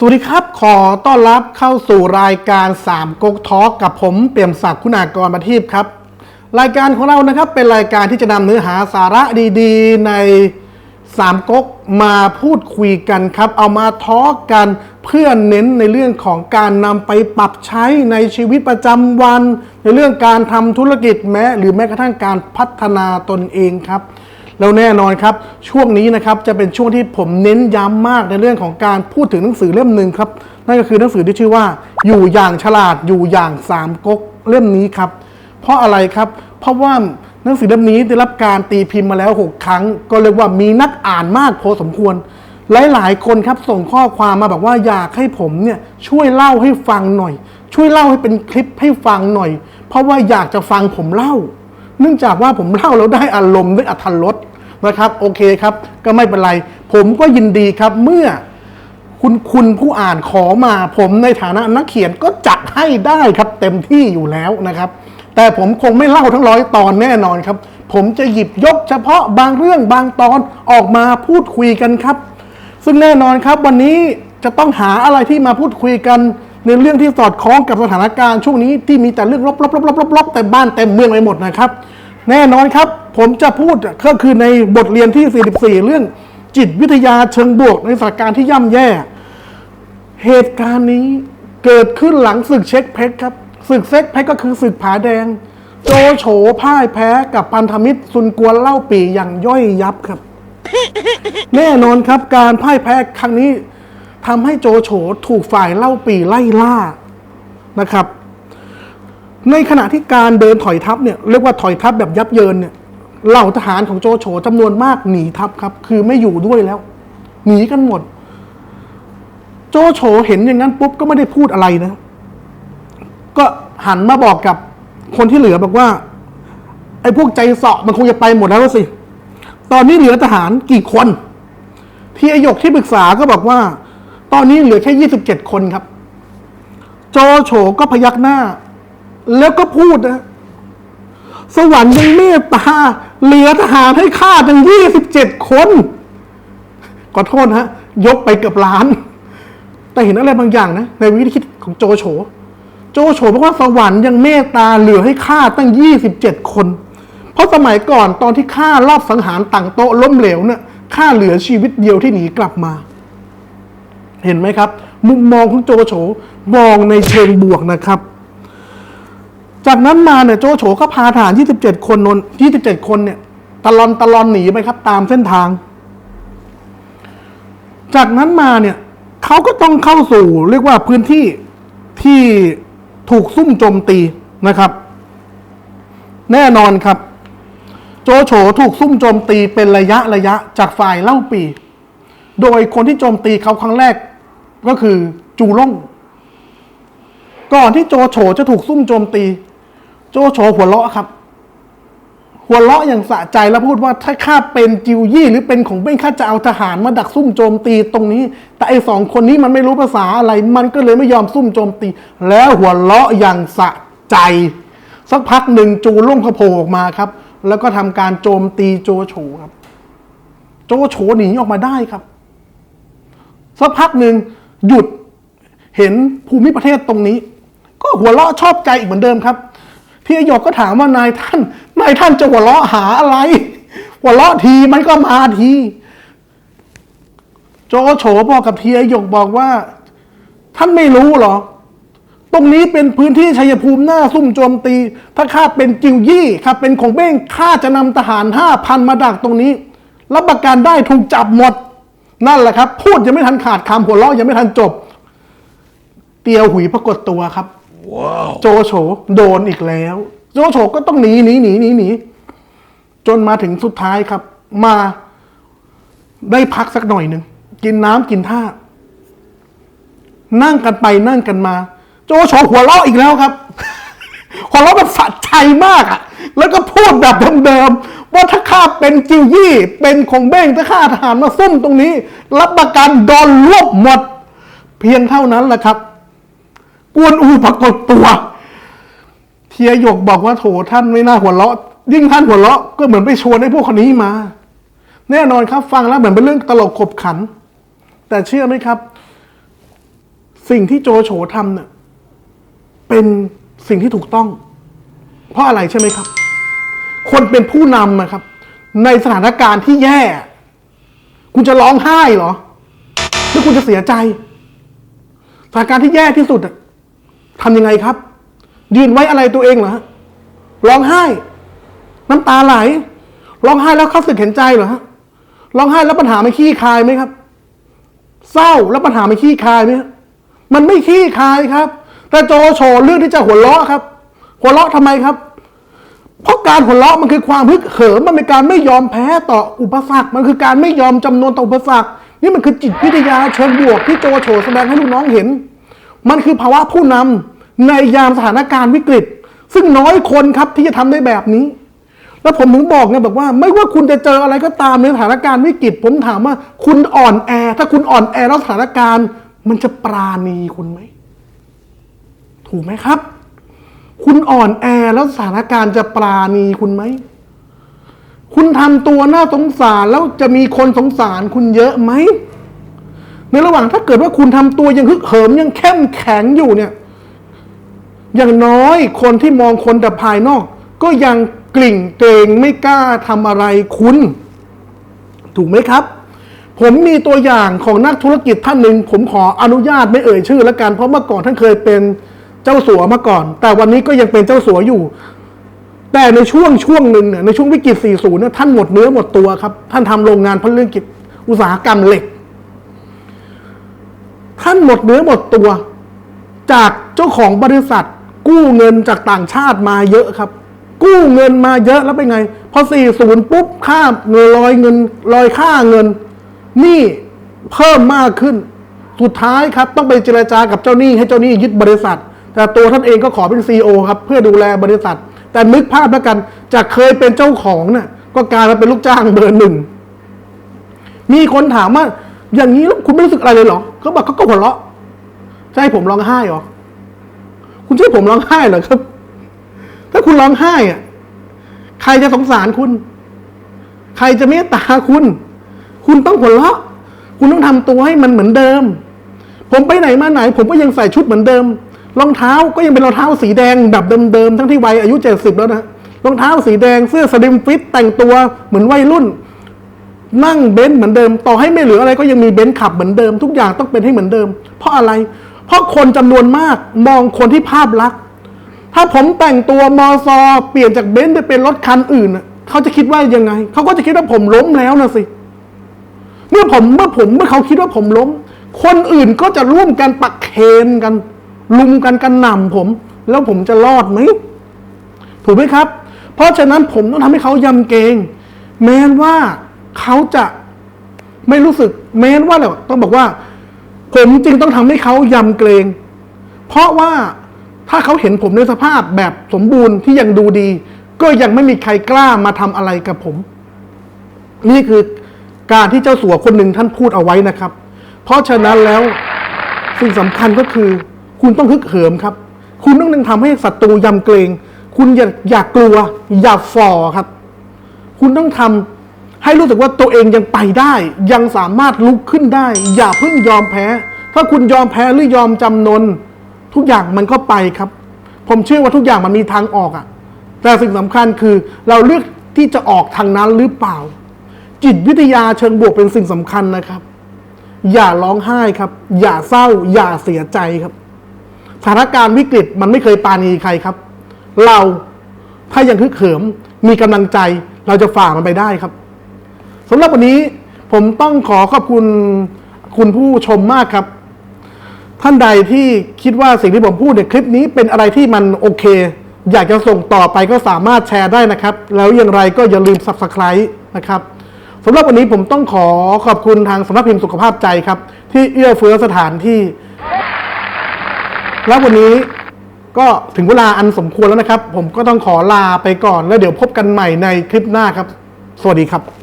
สวัสดีครับ ขอต้อนรับเข้าสู่รายการ3ก๊กทอล์กกับผมเปี่ยมศักดิ์คุณากรประทีปครับ รายการของเรานะครับเป็นรายการที่จะนำเนื้อหาสาระดีๆ ในสามก๊กมาพูดคุยกันครับ เอามาทอล์กกันเพื่อเน้นในเรื่องของการนำไปปรับใช้ในชีวิตประจำวัน ในเรื่องการทำธุรกิจแม้ หรือแม้กระทั่งการพัฒนาตนเองครับ แล้วแน่นอนครับ ช่วงนี้นะครับจะเป็นช่วงที่ผมเน้นย้ำมากในเรื่องของการพูดถึงหนังสือเล่มหนึ่งครับนั่นก็คือหนังสือที่ชื่อว่า อยู่อย่างฉลาดอยู่อย่างสามก๊กเล่มนี้ครับ เพราะอะไรครับ เพราะว่าหนังสือเล่มนี้ได้รับการตีพิมพ์มาแล้ว 6 ครั้ง ก็เรียกว่ามีนักอ่านมากพอสมควร หลายๆ คนครับส่งข้อความมาแบบว่าอยากให้ผมเนี่ยช่วยเล่าให้ฟังหน่อย ช่วยเล่าให้เป็นคลิปให้ฟังหน่อย เพราะว่าอยากจะฟังผมเล่า เนื่องจากว่าผมเล่าแล้วได้อารมณ์ได้อัธรสนะครับโอเคครับ ก็ไม่เป็นไร ผมก็ยินดีครับเมื่อคุณคุณผู้อ่านขอมา ผมในฐานะนักเขียนก็จัดให้ได้ครับเต็มที่อยู่แล้วนะครับ แต่ผมคงไม่เล่าทั้งร้อยตอนแน่นอนครับ ผมจะหยิบยกเฉพาะบางเรื่องบางตอนออกมาพูดคุยกันครับ ซึ่งแน่นอนครับวันนี้จะต้องหาอะไรที่มาพูดคุยกัน ในเรื่องที่สอดคล้องกับสถานการณ์ช่วงนี้ที่มีแต่เรื่องลบๆๆๆๆแต่บ้านเต็มเมืองไปหมดนะครับ แน่นอนครับ ผมจะพูดก็คือในบทเรียนที่ 44 เรื่องจิตวิทยาเชิงบวกในสถานการณ์ที่ย่ำแย่ เหตุการณ์นี้เกิดขึ้นหลังศึกเช็คเพชรครับศึกเช็คเพชรก็คือศึกผาแดง โจโฉพ่ายแพ้กับพันธมิตรซุนกวนเล่าปีอย่างย่อยยับครับ แน่นอนครับการพ่ายแพ้ครั้งนี้ ทำให้โจโฉถูกฝ่ายเล่าปีไล่ล่านะครับ ในขณะที่การเดินถอยทัพเนี่ยเรียกว่าถอยทัพแบบยับเยินเนี่ยเหล่าทหารของโจโฉจำนวนมากหนีทัพครับ คือไม่อยู่ด้วยแล้ว หนีกันหมด โจโฉเห็นอย่างนั้นปุ๊บก็ไม่ได้พูดอะไรนะ ก็หันมาบอกกับคนที่เหลือบอกว่า ไอ้พวกใจเสาะมันคงจะไปหมดแล้วสิ ตอนนี้เหลือทหารกี่คน ที่อายกที่ปรึกษาก็บอกว่า ตอนนี้เหลือแค่ยี่สิบเจ็ดคนครับ โจโฉก็พยักหน้า แล้วก็พูดนะ สวรรค์ยังเมตตา เหลือทหารให้ฆ่าตั้งยี่สิบเจ็ดคน ขอโทษนะฮะ ยกไปเกือบล้าน แต่เห็นอะไรบางอย่างนะ ในวิธีคิดของโจโฉ โจโฉบอกว่าสวรรค์ยังเมตตาเหลือให้ฆ่าตั้งยี่สิบเจ็ดคน เพราะสมัยก่อนตอนที่ฆ่ารอบสังหารต่างโต๊ะล้มเหลวเนี่ยฆ่าเหลือชีวิตเดียวที่หนีกลับมา เห็นไหมครับ มุมมองของโจโฉมองในเชิงบวกนะครับ จากนั้นมาเนี่ยโจโฉก็พาทหาร 27 คนนน27 คนเนี่ยตะลอนตะลอนหนีไปครับ ตามเส้นทาง จากนั้นมาเนี่ยเขาก็ต้องเข้าสู่เรียกว่าพื้นที่ที่ถูกซุ่มโจมตีนะครับ แน่นอนครับ โจโฉถูกซุ่มโจมตีเป็นระยะระยะจากฝ่ายเล่าปี โดยคนที่โจมตีเขาครั้งแรก ก็คือจูล่ง ก่อนที่โจโฉจะถูกซุ่มโจมตี โจโฉหัวเราะครับ หัวเราะอย่างสะใจแล้วพูดว่าถ้าข้าเป็นจิวยี่หรือเป็นของเบ้งข้าจะเอาทหารมาดักซุ่มโจมตีตรงนี้ แต่ไอ้สองคนนี้มันไม่รู้ภาษาอะไร มันก็เลยไม่ยอมซุ่มโจมตี แล้วหัวเราะอย่างสะใจ สักพักหนึ่งจูล่งเขาโผล่ออกมาครับ แล้วก็ทำการโจมตีโจโฉครับ โจโฉหนีออกมาได้ครับสักพักหนึ่ง หยุดเห็นภูมิประเทศตรงนี้ ก็หัวเราะชอบใจอีกเหมือนเดิมครับ พี่อโยกก็ถามว่านายท่านนายท่านจะหัวเราะหาอะไร หัวเราะทีมันก็มาที โจโฉบอกกับเทีอโยกบอกว่า ท่านไม่รู้หรอ ตรงนี้เป็นพื้นที่ชัยภูมิหน้าซุ่มโจมตี ถ้าข้าเป็นจิวยี่ครับเป็นของเบ้งข้าจะนำทหารห้าพันมาดักตรงนี้รับประกันได้ถูกจับหมด นั่นแหละครับ พูดยังไม่ทันขาดคำหัวเราะยังไม่ทันจบ เตียวหุยปรากฏตัวครับโจโฉโดนอีกแล้ว โจโฉก็ต้องหนีหนีหนีหนีหนีจนมาถึงสุดท้ายครับ มาได้พักสักหน่อยหนึ่งกินน้ำกินท่า นั่งกันไปนั่งกันมา โจโฉหัวเราะอีกแล้วครับ หัวเราะแบบสะใจมากอะ่ะแล้วก็พูดแบบเดิมๆว่าถ้าข้าเป็นจิวยี่ เป็นของเบ้งถ้าข้าทหารมาซุ่มตรงนี้ รับประกันโดนรวบหมด เพียงเท่านั้นแหละครับ กวนอูปรากฏตัว เทียหยกบอกว่าโถท่านไม่น่าหัวเราะ ยิ่งท่านหัวเราะก็เหมือนไปชวนให้พวกคนนี้มา แน่นอนครับ ฟังแล้วเหมือนเป็นเรื่องตลกขบขัน แต่เชื่อไหมครับ สิ่งที่โจโฉทำเนี่ยเป็น สิ่งที่ถูกต้อง เพราะอะไรใช่ไหมครับ คนเป็นผู้นำนะครับ ในสถานการณ์ที่แย่ คุณจะร้องไห้เหรอหรือคุณจะเสียใจ สถานการณ์ที่แย่ที่สุดทำยังไงครับ ยืนไว้อะไรตัวเองเหรอร้องไห้ น้ำตาไหลร้องไห้แล้วเข้าสึกเห็นใจเหรอฮะร้องไห้แล้วปัญหาไม่ขี้คายไหมครับ เศร้าแล้วปัญหาไม่ขี้คายไหมมันไม่ขี้คายครับ แต่โจโฉเลือกที่จะหัวเราะครับ หัวเราะทำไมครับ เพราะการหัวเราะมันคือความฮึกเหิมมันเป็นการไม่ยอมแพ้ต่ออุปสรรค มันคือการไม่ยอมจำนวนต่ออุปสรรค นี่มันคือจิตวิทยาเชิงบวกที่โจโฉแสดงให้ลูกน้องเห็น มันคือภาวะผู้นำในยามสถานการณ์วิกฤต ซึ่งน้อยคนครับที่จะทำได้แบบนี้ แล้วผมถึงบอกไงบอกว่า ไม่ว่าคุณจะเจออะไรก็ตามในสถานการณ์วิกฤต ผมถามว่าคุณอ่อนแอ ถ้าคุณอ่อนแอแล้วสถานการณ์ มันจะปราณีคุณไหม ถูกไหมครับ คุณอ่อนแอแล้วสถานการณ์จะปราณีคุณไหม คุณทำตัวน่าสงสารแล้วจะมีคนสงสารคุณเยอะไหม ในระหว่างถ้าเกิดว่าคุณทำตัวยังฮึกเหิมยังเข้มแข็งอยู่เนี่ย อย่างน้อยคนที่มองคนแต่ภายนอก ก็ยังกลิ่งเกรงไม่กล้าทำอะไรคุณ ถูกไหมครับผมมีตัวอย่างของนักธุรกิจท่านหนึ่ง ผมขออนุญาตไม่เอ่ยชื่อ แล้วกันเพราะเมื่อก่อนท่านเคยเป็น จ้าสัวมาก่อน แต่วันนี้ก็ยังเป็นเจ้าสัวอยู่ แต่ในช่วงช่วงหนึ่งเนี่ยในช่วงวิกฤต 40 เนี่ยท่านหมดเนื้อหมดตัวครับ ท่านทำโรงงานผลิตกิจอุตสาหกรรมเหล็ก ท่านหมดเนื้อหมดตัว จากเจ้าของบริษัท กู้เงินจากต่างชาติมาเยอะครับ กู้เงินมาเยอะแล้วเป็นไง พอ 40 ปุ๊บค่าเงินลอยเงินลอยค่าเงินนี้เพิ่มมากขึ้น สุดท้ายครับ ต้องไปเจรจากับเจ้าหนี้ให้เจ้าหนี้ยึดบริษัท แต่ตัวท่านเองก็ขอเป็นซีอครับเพื่อดูแลบริษัท แต่นึกภาพแล้วกันจากเคยเป็นเจ้าของเนี่ยก็กลายมาเป็นลูกจ้างเบอร์หนึ่งมีคนถามว่าอย่างนี้แล้วคุณไม่รู้สึกอะไรเลยเหรอเขาบอกเขาก็หัวเราะจะให้ผมร้องไห้เหรอคุณจะให้ผมร้องไห้เหรอครับ ถ้าคุณร้องไห้อะใครจะสงสารคุณ ใครจะเมตตาคุณ คุณต้องหัวเราะ คุณต้องทำตัวให้มันเหมือนเดิม ผมไปไหนมาไหน ผมก็ยังใส่ชุดเหมือนเดิม รองเท้าก็ยังเป็นรองเท้าสีแดงแบบเดิมๆทั้งที่วัยอายุเจ็ดสิบแล้วนะรองเท้าสีแดงเสื้อสลิมฟิตแต่งตัวเหมือนวัยรุ่น นั่งเบนซ์เหมือนเดิม ต่อให้ไม่เหลืออะไรก็ยังมีเบนซ์ขับเหมือนเดิม ทุกอย่างต้องเป็นให้เหมือนเดิม เพราะอะไร เพราะคนจำนวนมากมองคนที่ภาพลักษณ์ถ้าผมแต่งตัวมอซอเปลี่ยนจากเบนซ์ไปเป็นรถคันอื่นเขาจะคิดว่ายังไงเขาก็จะคิดว่าผมล้มแล้วนะสิเมื่อผมเมื่อผมเมื่อเขาคิดว่าผมล้ม คนอื่นก็จะร่วมกันปักเคนกัน ลุมกันกันหน่ำผม แล้วผมจะรอดไหมถูกไหมครับ เพราะฉะนั้นผมต้องทำให้เขายำเกรงแม้ว่าเขาจะไม่รู้สึก แม้ว่าเราต้องบอกว่า ผมจึงต้องทำให้เขายำเกรง เพราะว่าถ้าเขาเห็นผมในสภาพแบบสมบูรณ์ที่ยังดูดี ก็ยังไม่มีใครกล้ามาทำอะไรกับผม นี่คือการที่เจ้าสัวคนหนึ่งท่านพูดเอาไว้นะครับ เพราะฉะนั้นแล้วสิ่งสำคัญก็คือ คุณต้องฮึกเหิมครับ คุณต้องนึงทำให้ศัตรูยำเกรง คุณอย่าอย่ากลัว อย่าฝ่อครับ คุณต้องทำให้รู้สึกว่าตัวเองยังไปได้ ยังสามารถลุกขึ้นได้ อย่าเพิ่งยอมแพ้ ถ้าคุณยอมแพ้หรือยอมจำนน ทุกอย่างมันก็ไปครับ ผมเชื่อว่าทุกอย่างมันมีทางออกอะแต่สิ่งสำคัญคือเราเลือกที่จะออกทางนั้นหรือเปล่า จิตวิทยาเชิงบวกเป็นสิ่งสำคัญนะครับ อย่าร้องไห้ครับ อย่าเศร้า อย่าเสียใจครับ สถานการณ์วิกฤตมันไม่เคยปาณีใครครับ เราถ้ายังฮึกเหิมมีกำลังใจเราจะฝ่ามันไปได้ครับสำหรับวันนี้ผมต้องขอขอบคุณคุณผู้ชมมากครับ ท่านใดที่คิดว่าสิ่งที่ผมพูดในคลิปนี้เป็นอะไรที่มันโอเค อยากจะส่งต่อไปก็สามารถแชร์ได้นะครับ แล้วอย่างไรก็อย่าลืม subscribe นะครับสำหรับวันนี้ผมต้องขอขอบคุณทางสำนักพิมพ์สุขภาพใจครับ ที่เอื้อเฟื้อสถานที่ แล้ววันนี้ก็ถึงเวลาอันสมควรแล้วนะครับ ผมก็ต้องขอลาไปก่อนแล้วเดี๋ยวพบกันใหม่ในคลิปหน้าครับ สวัสดีครับ